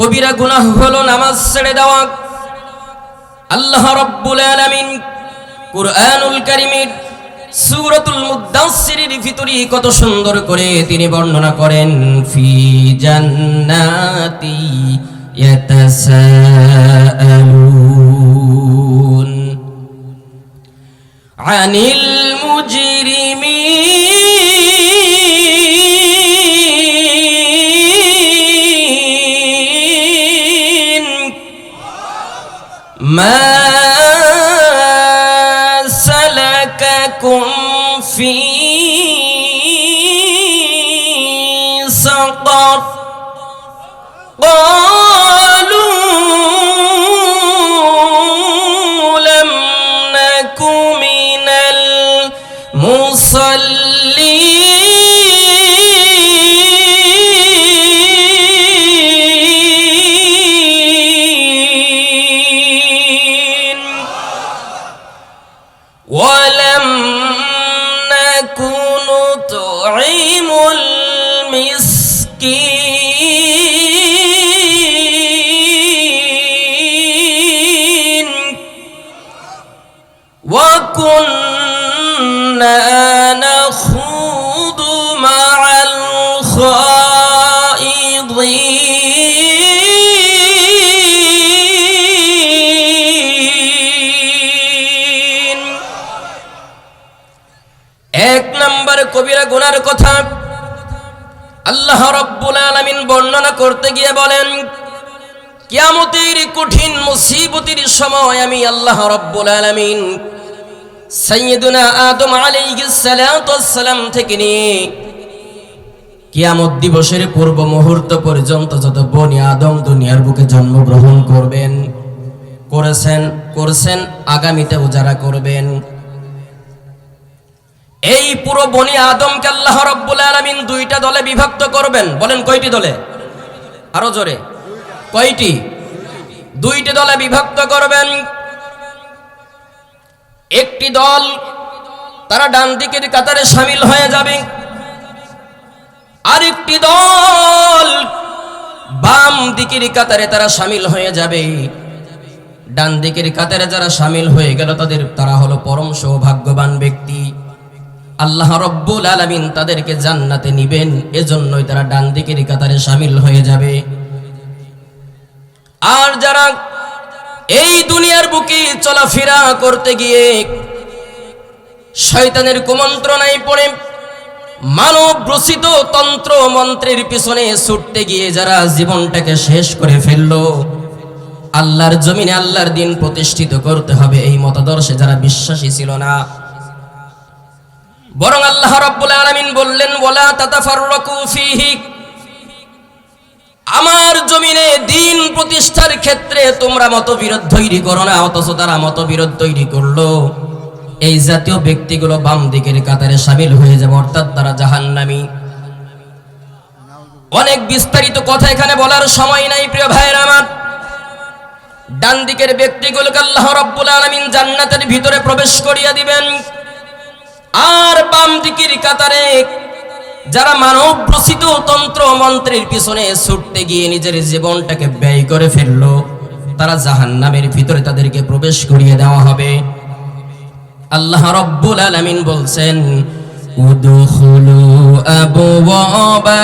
কবিরা গুনাহ হলো নামাজ ছেড়ে দেওয়া। আল্লাহ রব্বুল আলামিন কুরআনুল কারীমের সূরাতুল মুদাসসিরের ভিতরে কত সুন্দর করে তিনি বর্ণনা করেন, ফি জান্নাতি ইয়াতাসাআলুন। আনিল মুজরিমিন المصلين ولم نكن نطعم المسكين وكنا কবিরা গুনার কথা। আল্লাহ রব্বুল আলামিন বর্ণনা করতে গিয়ে বলেন, কিয়ামতের কঠিন মুসিবতের সময় আমি আল্লাহ রব্বুল আলামিন সাইয়্যিদুনা আদম সালাম থেকে নিয়ে কিয়ামত দিবসের পূর্ব মুহূর্ত পর্যন্ত যত বনি আদম দুনিয়ার বুকে জন্মগ্রহণ করবেন, করেছেন, করছেন, আগামীতেও যারা করবেন এই পুরো বনি আদমকে আল্লাহ রব্বুল আলামিন দুইটা দলে বিভক্ত করবেন। বলেন কয়টি দলে? আরও জোরে। কয়টি? দুইটি দলে বিভক্ত করবেন। একটি দল তারা ডান দিকের কাতারে সামিল হয়ে যাবে। আরেকটি দল বাম দিকের কাতারে তারা সামিল হয়ে যাবে। ডান দিকের কাতারে যারা সামিল হয়ে গেল, তাদের, তারা হলো পরম সৌভাগ্যবান ব্যক্তি। আল্লাহ রব্বুল আলামিন তাদেরকে জান্নাতে নিবেন। এজন্যই তারা ডান দিকের কাতারে সামিল হয়ে যাবে। আর যারা এই দুনিয়ার বুকে চলাফেরা করতে গিয়ে শয়তানের কুমন্ত্রণায় পড়ে, মানব রচিত তন্ত্র মন্ত্রের পিছনে ছুটতে গিয়ে যারা জীবনটাকে শেষ করে ফেলল, আল্লাহর জমিনে আল্লাহর দিন প্রতিষ্ঠিত করতে হবে এই মতাদর্শে যারা বিশ্বাসী ছিল না। বরং আল্লাহ রাব্বুল আলামিন বললেন, ওয়ালা তাতাফাররাকু আমার জমিনে দিন প্রতিষ্ঠার ক্ষেত্রে তোমরা মতবিরোধ তৈরি করো না, অথচ তারা মতবিরোধ তৈরি করল। এই জাতীয় ব্যক্তিগুলো বাম দিকের কাতারে সামিল হয়ে যাবে, অর্থাৎ তারা জাহান্নামী। অনেক বিস্তারিত কথা এখানে বলার সময় নাই, প্রিয় ভাইয়ের আমার। ডান দিকের ব্যক্তিগুলোকে আল্লাহ রাব্বুল আলামিন জান্নাতের ভিতরে প্রবেশ করিয়ে দিবেন। আর বাম দিকের কাতারে যারা মানব রচিত তন্ত্র মন্ত্রের পিছনে ছুটতে গিয়ে নিজের জীবনটাকে ব্যয় করে ফেলল, তারা জাহান্নামের ভিতরে তাদেরকে প্রবেশ করিয়ে দেওয়া হবে। আল্লাহ রব্বুল আলামিন বলছেন, উদখুলু আবওয়াবা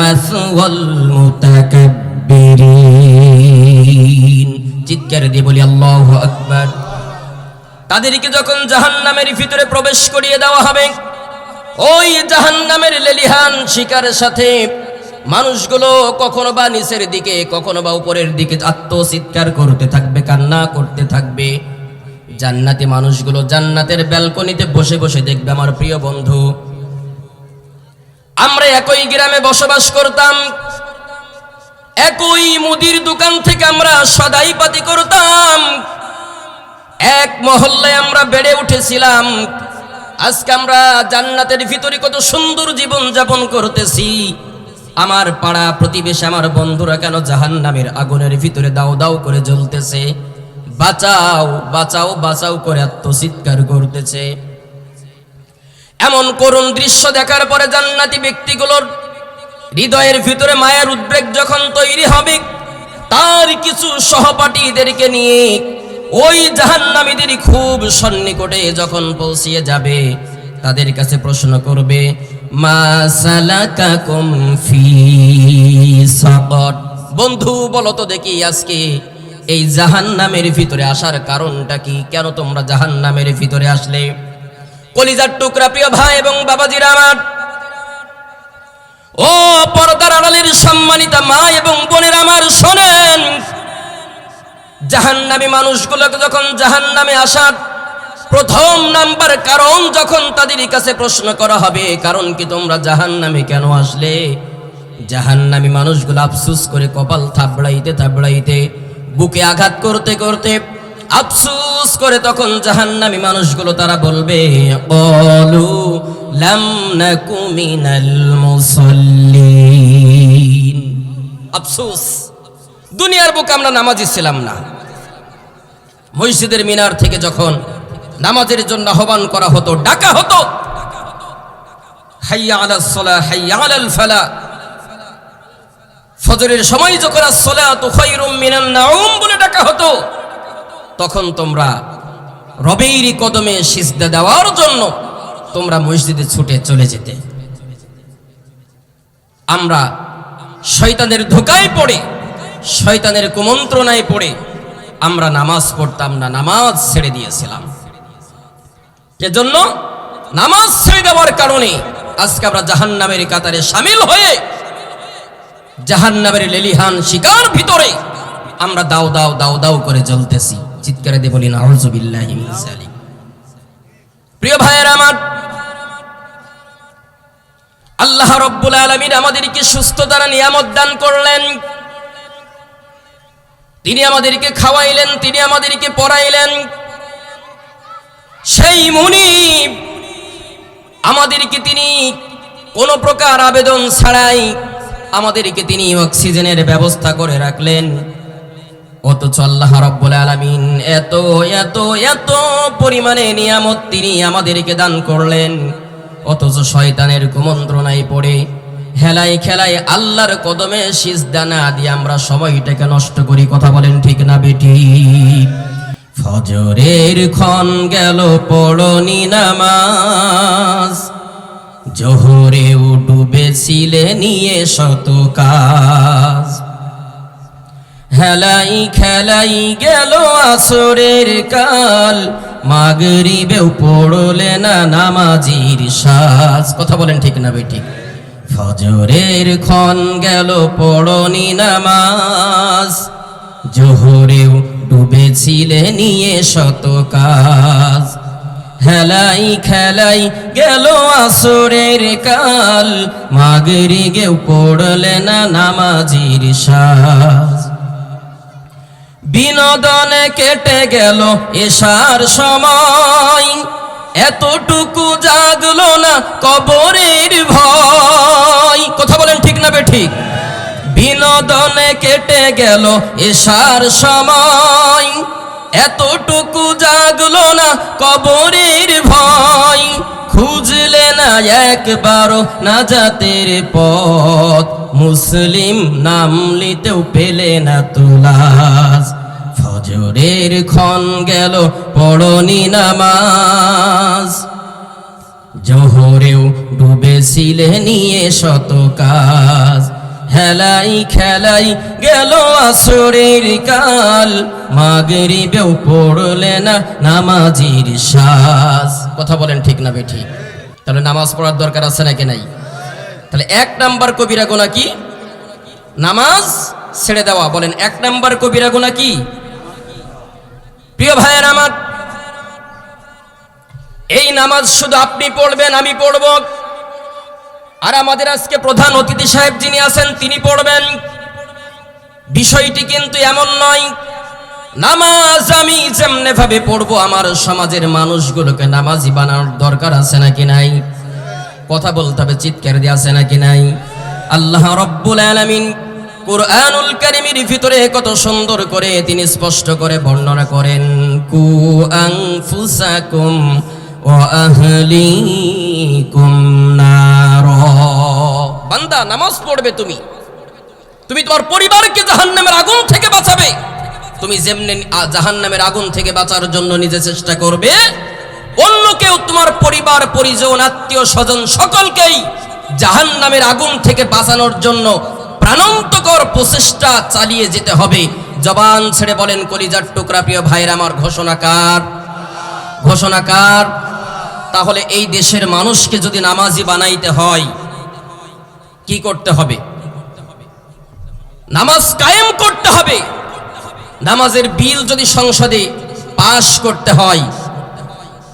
মাসওয়াল মুতাকাব্বিরিন। চিৎকার দিয়ে বলি, আল্লাহু তাদেরকে যখন জাহান্নামের ভিতরে প্রবেশ করিয়ে দেওয়া হবে, ওই জাহান্নামের লেলিহান শিকারের সাথে মানুষগুলো কখনো বা নিচের দিকে, কখনো বা উপরের দিকে আত্মচিৎকার করতে থাকবে, কান্না করতে থাকবে। জান্নাতি মানুষগুলো জান্নাতের ব্যালকনিতে বসে বসে দেখবে, আমার প্রিয় বন্ধু, আমরা একই গ্রামে বসবাস করতাম একই মুদির দোকান থেকে আমরা সদাই পাতি করতাম। এক মহল্লায় আমরা বেড়ে উঠেছিলাম। আজকে আমরা জান্নাতের ভিতরে কত সুন্দর জীবন যাপন করতেছি। আমার পাড়া প্রতিবেশী, আমার বন্ধুরা কেন জাহান নামের আগুনের ভিতরে দাও দাও করে জ্বলতেছে? বাঁচাও বাঁচাও বাঁচাও করে আত্মচিৎকার করতেছে। এমন করুণ দৃশ্য দেখার পরে জান্নাতি ব্যক্তিগুলোর হৃদয়ের ভিতরে মায়ের উদ্বেগ যখন তৈরি হবে, তার কিছু সহপাঠীদেরকে নিয়ে ওই জাহান্নামীদের খুব সন্নিকটে যখন পৌঁছিয়ে যাবে, তাদের কাছে প্রশ্ন করবে বন্ধু, বলো তো দেখি আজকে এই জাহান্নামের ভিতরে আসার কারণটা কি? কেন তোমরা জাহান্নামের ভিতরে আসলে? কলিজার টুকরা প্রিয় ভাই এবং বাবাজিরা আমার ও পর্দার আড়ালের সম্মানিতা মা এবং বোনের আমার, শোনেন। জাহান্নামী মানুষগুলোকে যখন জাহান্নামে আসার প্রথম নাম্বার কারণ যখন তাদের কাছে প্রশ্ন করা হবে, কারণ কি তোমরা জাহান্নামে কেন আসলে? জাহান্নামী মানুষগুলো আফসুস করে কপাল থাবড়াইতে থাবড়াইতে, বুকে আঘাত করতে করতে আফসুস করে তখন জাহান্নামী মানুষগুলো তারা বলবে অলু লাম নাকু মিনাল মুসাল্লিন আফসুস, দুনিয়ার বুকে আমরা নামাজি ছিলাম না। মসজিদের মিনার থেকে যখন নামাজের জন্য আহ্বান করা হতো, ডাকা হতো, হাইয়া আলাস সালাহ হাইয়া আলাল ফালা। ফজরের সময় যখন নাউম বলে ডাকা হতো, তখন তোমরা রবেইরি কদমে সিজদা দেওয়ার জন্য তোমরা মসজিদে ছুটে চলে যেতে। আমরা শয়তানের ধোকায় পড়ে, শয়তানের কুমন্ত্রণায় পড়ে আমরা নামাজ পড়তাম না, নামাজ ছেড়ে দিয়েছিলাম। এজন্য নামাজ ছেড়ে দেওয়ার কারণে আজকে আমরা জাহান্নামের কাতারে সামিল হয়ে জাহান্নামের লেলিহান শিকার ভিতরে আমরা দাও দাও দাও দাও করে জ্বলতেছি। চিৎকারে দিয়ে বলি, নাউজুবিল্লাহি মিন যালিক। প্রিয় ভাইয়ের আমার, আল্লাহ রব্বুল আলামিন আমাদেরকে সুস্থ দ্বারা নিয়ামত দান করলেন। তিনি আমাদেরকে খাওয়াইলেন, তিনি আমাদেরকে পড়াইলেন। সেই মুনিব আমাদেরকে তিনি কোনো প্রকার আবেদন ছাড়াই আমাদেরকে তিনি অক্সিজেনের ব্যবস্থা করে রাখলেন। অথচ আল্লাহ রব্বুল আলামিন এত এত এত পরিমাণে নিয়ামত তিনি আমাদেরকে দান করলেন। অথচ শয়তানের কুমন্ত্রণায় পড়ে হেলাই খেলাই আল্লাহর কদমে সিজদা না দিয়ে আমরা সময়টাকে নষ্ট করি। কথা বলেন ঠিক না বেটি? ফজরের ক্ষণ গেল, পড়নি নামাজ। জোহরে ডুবেছিলে নিয়ে শত কাজ। হেলাই খেলাই গেল আসরের কাল। মাগরিবেও পড়লে না নামাজির সাজ। কথা বলেন ঠিক না বেটি? ফজরের ক্ষণ গেল, পড়নি নামাজ। জোহরেও ডুবেছিলে নিয়ে শত কাজ। হেলাই খেলাই গেল আসরের কাল। মাগরি গেও পড়লে না নামাজির সাজ। বিনোদনে কেটে গেল এসার সময়। এতটুকু জাগলো না কবরের ভয়। কথা বলেন ঠিক না বে ঠিক বিনোদনে কেটে গেল এসার সময়। এতটুকু জাগলো না কবরের ভয়। খুঁজলে না একবারও না জাতের পথ। মুসলিম নাম লিতেও পেলে না তুলাস। ফজরের ক্ষণ গেল, পড়নি নামাজ। জোহরেও ডুবেছিলে নিয়ে শত কাজ। হেলাই খেলাই গেল আসরের কাল। মাগরিবেও পড়লে না নামাজির সাজ। কথা বলেন ঠিক না বেঠি। তাহলে নামাজ পড়ার দরকার আছে নাকি নাই? তাহলে এক নাম্বার কবিরা গোনা কি? নামাজ ছেড়ে দেওয়া। বলেন, এক নাম্বার কবিরা গোনা কি? প্রিয় ভাইয়ের আমার, এই নামাজ শুধু আপনি পড়বেন, আমি পড়ব। আর আমাদের আজকে প্রধান অতিথি সাহেব যিনি আছেন, তিনি পড়বেন। বিষয়টি কিন্তু এমন নয়, নামাজ আমি যেমনে ভাবে পড়ব, আমার সমাজের মানুষগুলোকে নামাজি বানানোর দরকার আছে নাকি নাই? কথা বলতে হবে, চিৎকার দিয়ে আছে নাকি নাই? আল্লাহ রব্বুল আলামিন কুরআনুল কারিমের ভিতরে কত সুন্দর করে তিনি স্পষ্ট করে বর্ণনা করেন, কু আংফুসাকুম বান্দা, নামাজ পড়বে তুমি। তুমি তোমার পরিবারকে জাহান্নামের আগুন থেকে বাঁচাবে। তুমি যেমনি জাহান্নামের আগুন থেকে বাঁচার জন্য নিজে চেষ্টা করবে, অন্য কেউ তোমার পরিবার, পরিজন, আত্মীয় স্বজন সকলকেই জাহান্নামের আগুন থেকে বাঁচানোর জন্য প্রাণান্তকর প্রচেষ্টা চালিয়ে যেতে হবে। জবান ছেড়ে বলেন, কলিজার টুকরা, প্রিয় ভাইয়ের, আমার ঘোষণাকার ঘোষণাকার তাহলে এই দেশের মানুষকে যদি নামাজি বানাইতে হয়, কি করতে হবে? নামাজ কায়েম করতে হবে। নামাজের বিল যদি সংসদে পাশ করতে হয়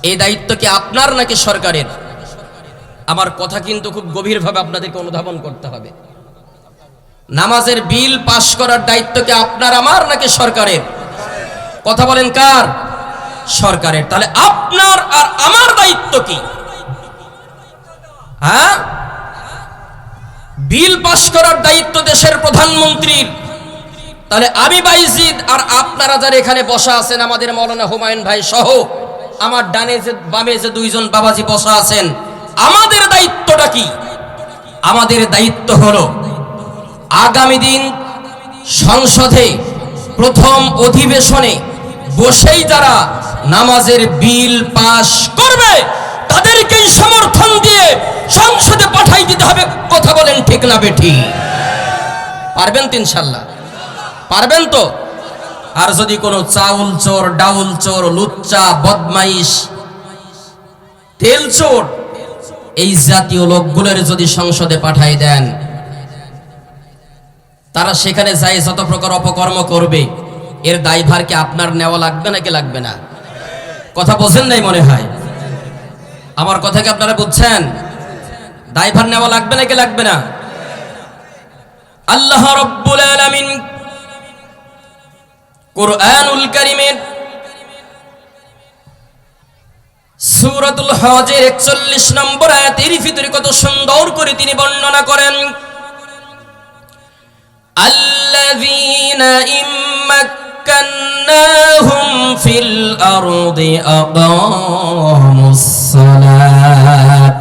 এই দায়িত্ব কি আপনার নাকি সরকারের? আমার কথা কিন্তু খুব গভীরভাবে আপনাদেরকে অনুধাবন করতে হবে। নামাজের বিল পাশ করার দায়িত্ব কি আপনার, আমার নাকি সরকারের? কথা বলেন কার? সরকারের। তাহলে আপনার আর আমার দায়িত্ব কি? হ্যাঁ? বিল পাশ করার দায়িত্ব দেশের প্রধানমন্ত্রীর। তাহলে আমি বাইজিদ আর আপনারা যারা এখানে বসা আছেন, আমাদের মৌলানা হুমায়ুন ভাই সহ, আমার ডানে যে, বামে যে দুইজন বাবাজি বসা আছেন, আমাদের দায়িত্বটা কি? আমাদের দায়িত্ব হলো আগামী দিন সংসদে প্রথম অধিবেশনে বসেই যারা নামাজের বিল পাশ করবে। তাদেরকেই সমর্থন দিয়ে সংসদে পাঠাই দিতে হবে। কথা বলেন ঠিক না বেঠি। পারবেন তো ইনশাল্লাহ? পারবেন তো? আর যদি কোনো চাউল চোর, ডাউল চোর, লুচ্চা, বদমাইশ, তেল চোর এই জাতীয় লোকগুলোর যদি সংসদে পাঠাই দেন, তারা সেখানে যায়, যত প্রকার অপকর্ম করবে, এর দায়ভার কি আপনার নেওয়া লাগবে নাকি লাগবে না? কথা বোঝেন নাই মনে হয়? আমার কথা কি আপনারা বুঝছেন? ড্রাইভার নেওয়া লাগবে নাকি লাগবে না? আল্লাহ রব্বুল আলামিন কোরআনুল কারীমের সূরাতুল হজের 41 নম্বর আয়াতের ভিতরে কত সুন্দর করে তিনি বর্ণনা করেন। আল্লাযীনা ইম্মাকান্নাহু في الأرض أقاموا الصلاة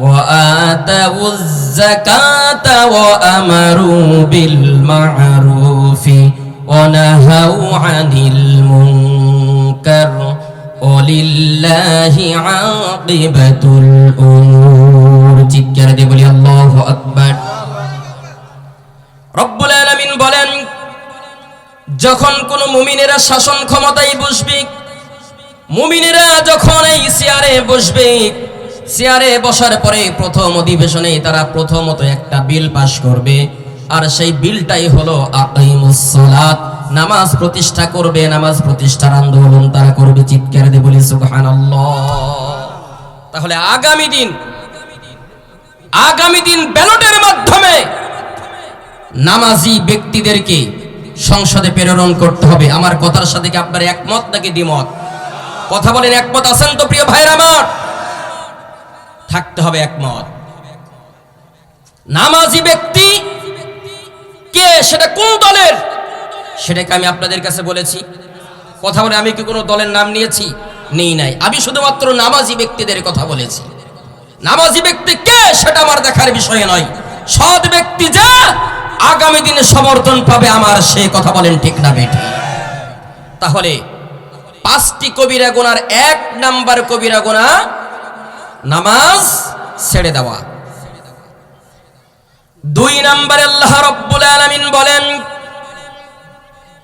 وآتوا الزكاة وأمروا بالمعروف ونهوا عن المنكر ولله عاقبة الأمور. تكرد بلي الله أكبر. رب العالمين بلن যখন কোন মুমিনেরা শাসন ক্ষমতায় বসবে, মুমিনেরা যখন এই চেয়ারে বসবে চেয়ারে বসার পরে প্রথম অধিবেশনে তারা প্রথমত একটা বিল পাশ করবে। আর সেই বিলটাই হলো আকিমুস সালাত। নামাজ প্রতিষ্ঠা করবে, নামাজ প্রতিষ্ঠার আন্দোলন তারা করবে চিৎকার দিয়ে বলি, সুবহানাল্লাহ। তাহলে আগামী দিন আগামী দিন ব্যালটের মাধ্যমে নামাজি ব্যক্তিদেরকে সংসদে প্রেরণ করতে হবে। আমার কথার সাথে কি আপনার একমত নাকি দ্বিমত? কথা বলেন একমত আছেন তো প্রিয় ভাইয়ের আমার? থাকতে হবে একমত। নামাজি ব্যক্তি কে? সেটা কোন দলের? সেটাকে আমি আপনাদের কাছে বলেছি। কথা বলে আমি কি কোনো দলের নাম নিয়েছি? নেই নাই। আমি শুধুমাত্র নামাজি ব্যক্তিদের কথা বলেছি। নামাজি ব্যক্তি কে? সেটা আমার দেখার বিষয় নয়। সৎ ব্যক্তি যা আগামী দিনে সমর্থন পাবে আমার, সে কথা বলেন ঠিক না বেটি তাহলে, পাঁচটি কবিরা গোনার এক নাম্বার কবিরা গোনা নামাজ ছেড়ে দেওয়া। দুই নাম্বারে আল্লাহ রব্বুল আলামিন বলেন